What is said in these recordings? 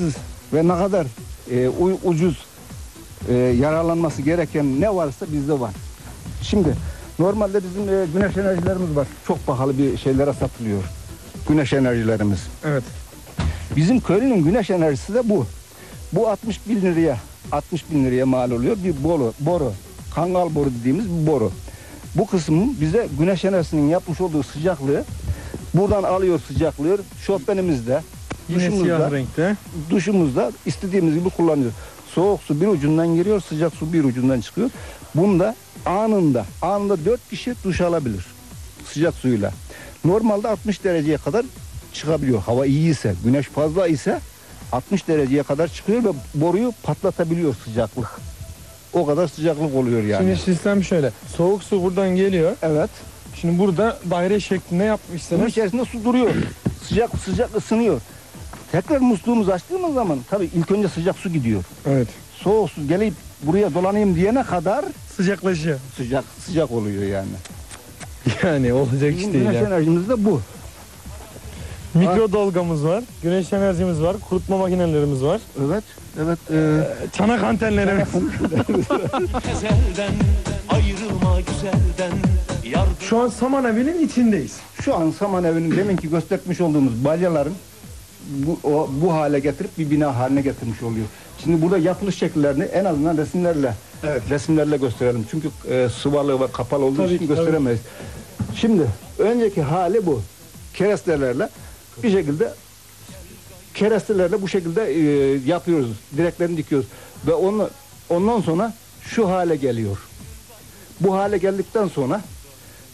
ücretsiz ve ne kadar e, ucuz e, yararlanması gereken ne varsa bizde var. Şimdi normalde bizim e, güneş enerjilerimiz var. Çok pahalı bir şeylere satılıyor. Güneş enerjilerimiz. Evet. Bizim köylünün güneş enerjisi de bu. Bu 60 bin liraya 60 bin liraya mal oluyor bir boru, boru. Kangal boru dediğimiz bir boru. Bu kısmın bize güneş enerjisinin yapmış olduğu sıcaklığı buradan alıyor sıcaklığı şofbenimizde Yine duşumuzda, siyah renkte. duşumuzda istediğimiz gibi kullanıyoruz. Soğuk su bir ucundan giriyor, sıcak su bir ucundan çıkıyor. Bunda anında, anında 4 kişi duş alabilir sıcak suyla. Normalde 60 dereceye kadar çıkabiliyor. Hava iyi ise, güneş fazla ise 60 dereceye kadar çıkıyor ve boruyu patlatabiliyor sıcaklık. O kadar sıcaklık oluyor yani. Şimdi sistem şöyle. Soğuk su buradan geliyor. evet. Şimdi burada daire şeklinde Bunun yapmışsınız. içerisinde su duruyor. sıcak sıcak ısınıyor. Tekrar musluğumuzu açtığımız zaman tabii ilk önce sıcak su gidiyor. Evet. Soğuk su gelip buraya dolanayım diyene kadar Sıcaklaşıyor. sıcak sıcak oluyor yani. Yani olacak iş Bizim değil güneş ya. enerjimiz de bu. Mikrodalgamız var. Güneş enerjimiz var. Kurutma makinelerimiz var. Evet, evet. e, Çanak antenlerimiz. Ezelden ayrılma güzelden Yar Şu an Saman Evi'nin içindeyiz. şu an Saman Evi'nin deminki göstermiş olduğumuz balyaların bu, o, bu hale getirip bir bina haline getirmiş oluyor. Şimdi burada yapılış şekillerini en azından resimlerle resimlerle gösterelim. Çünkü e, sıvalı ve kapalı olduğu Tabii için ki, gösteremeyiz. Şimdi önceki hali bu. Kerestelerle bir şekilde kerestelerle bu şekilde e, yapıyoruz. Direklerini dikiyoruz. Ve onu, ondan sonra şu hale geliyor. Bu hale geldikten sonra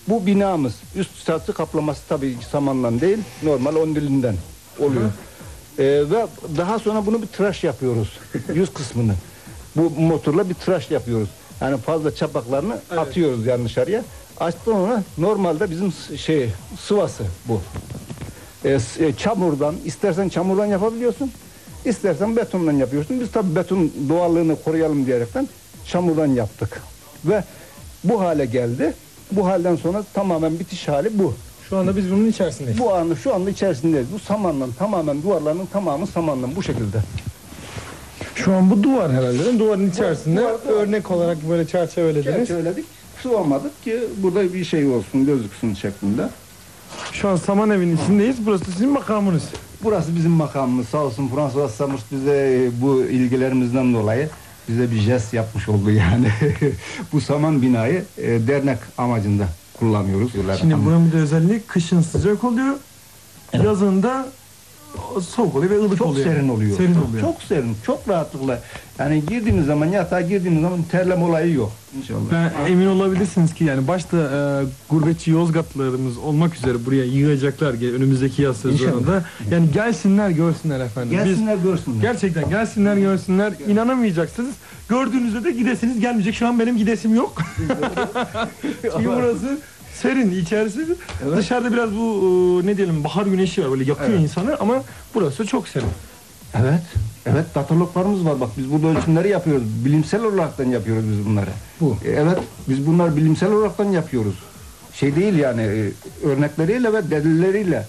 bu binamız üst çatı kaplaması tabii ki samanla değil normal ondilinden oluyor. Ee, ve daha sonra bunu bir tıraş yapıyoruz. Yüz kısmını. Bu motorla bir tıraş yapıyoruz. Yani fazla çapaklarını atıyoruz yani dışarıya. Açtıktan sonra normalde bizim şey sıvası bu. Ee, e, çamurdan istersen çamurdan yapabiliyorsun. istersen betondan yapıyorsun. Biz tabii beton doğallığını koruyalım diyerekten çamurdan yaptık. Ve bu hale geldi. Bu halden sonra tamamen bitiş hali bu. Şu anda biz bunun içerisindeyiz. Bu anı şu anda içerisindeyiz. Bu samanla tamamen duvarlarının tamamı samanla bu şekilde. Şu an bu duvar herhalde. değil mi? Duvarın içerisinde duvar, duvar. örnek olarak böyle çerçevelediniz. Söyledik. Sıvamadık ki burada bir şey olsun gözüksün şeklinde. Şu an Saman Evi'nin içindeyiz. Burası sizin makamınız. Burası bizim makamımız. Sağ olsun François Samurs bize e, bu ilgilerimizden dolayı bize bir jest yapmış oldu yani. bu saman binayı e, dernek amacında kullanıyoruz. Şimdi buranın bir de özelliği kışın sıcak oluyor. Yazın da soğuk oluyor ve ılık çok oluyor. serin oluyor. Serin çok, oluyor. çok serin, çok rahatlıkla. Yani girdiğimiz zaman yatağa girdiğimiz zaman terleme olayı yok inşallah. Ben emin olabilirsiniz ki yani başta e, gurbetçi Yozgatlılarımız olmak üzere buraya yığacaklar önümüzdeki yaz sezonunda. Yani gelsinler görsünler efendim. Biz Gelsinler görsünler. gerçekten gelsinler görsünler. İnanamayacaksınız. Gördüğünüzde de gidesiniz gelmeyecek. Şu an benim gidesim yok. Çünkü burası serin içerisi. Dışarıda biraz bu e, ne diyelim bahar güneşi var böyle yakıyor Evet. insanı ama burası çok serin. Evet. Evet dataloglarımız var bak biz burada ölçümleri yapıyoruz. Bilimsel olaraktan yapıyoruz biz bunları. Bu. E, Evet biz bunları bilimsel olaraktan yapıyoruz. Şey değil yani e, örnekleriyle ve delilleriyle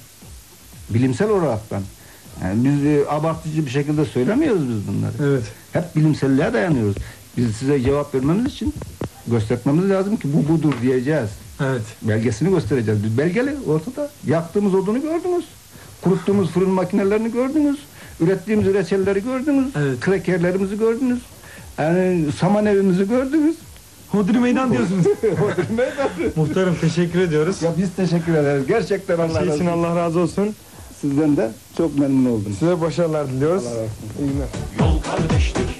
bilimsel olaraktan. Yani biz e, abartıcı bir şekilde söylemiyoruz biz bunları. Evet. Hep bilimselliğe dayanıyoruz. Biz size cevap vermemiz için göstermemiz lazım ki bu budur diyeceğiz. Evet. Belgesini göstereceğiz. Biz belgeli ortada. Yaktığımız odunu gördünüz. Kuruttuğumuz fırın makinelerini gördünüz. Ürettiğimiz reçelleri gördünüz. Evet. Krekerlerimizi gördünüz. Yani saman evimizi gördünüz. Hodri meydan diyorsunuz. Muhtarım teşekkür ediyoruz. ya biz teşekkür ederiz. Gerçekten Allah razı olsun. Allah razı olsun. Sizden de çok memnun oldum. Size başarılar diliyoruz. Allah razı olsun. İyi günler. yol kardeşlik